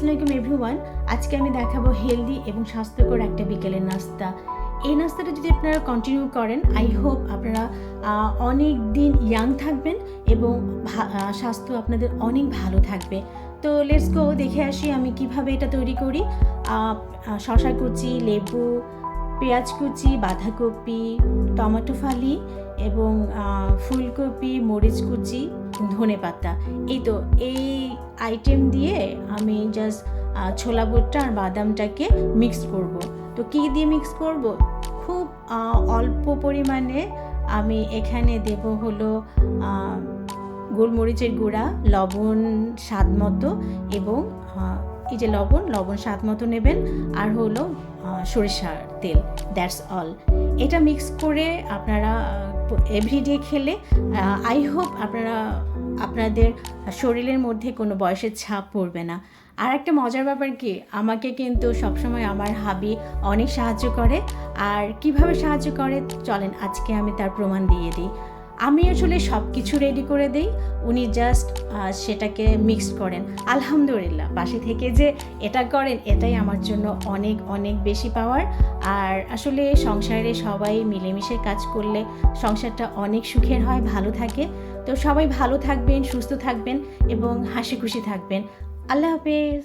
আসসালামাইকুম এভরিওয়ান আজকে আমি দেখাবো হেলদি এবং স্বাস্থ্যকর একটা বিকেলের নাস্তা। এই নাস্তাটা যদি আপনারা কন্টিনিউ করেন আই হোপ আপনারা অনেক দিন ইয়াং থাকবেন এবং স্বাস্থ্য আপনাদের অনেক ভালো থাকবে। তো লেটস গো দেখে আসি আমি কীভাবে এটা তৈরি করি। শসা কুচি, লেবু, পেঁয়াজ কুচি, বাঁধাকপি, টমেটো ফালি এবং ফুলকপি, মরিচ কুচি ধনে পাতা এই তো, এই আইটেম দিয়ে আমি জাস্ট ছোলা বুটটা আর বাদামটাকে মিক্স করব। তো কী দিয়ে মিক্স করব? খুব অল্প পরিমাণে আমি এখানে দেব হলো গোলমরিচের গুঁড়া, লবণ স্বাদ মতো এবং এই যে লবণ লবণ স্বাদ মতো নেবেন আর হলো সরিষার তেল দ্যাটস অল এটা মিক্স করে আপনারা এভরিডে খেলে আই হোপ আপনারা, আপনাদের শরীরের মধ্যে কোনো বয়সের ছাপ পড়বে না। আর একটা মজার ব্যাপার কি, আমাকে কিন্তু সবসময় আমার হাবি অনেক সাহায্য করে। আর কীভাবে সাহায্য করে? চলেন আজকে আমি তার প্রমাণ দিয়ে দিই। আমি আসলে সব কিছু রেডি করে দিই। উনি জাস্ট সেটাকে মিক্স করেন। আলহামদুলিল্লাহ, পাশে থেকে যে এটা করেন, এটাই আমার জন্য অনেক অনেক বেশি পাওয়ার আর আসলে সংসারে সবাই মিলেমিশে কাজ করলে সংসারটা অনেক সুখের হয়, ভালো থাকে। তো সবাই ভালো থাকবেন, সুস্থ থাকবেন এবং হাসি খুশি থাকবেন। আল্লাহ হাফেজ।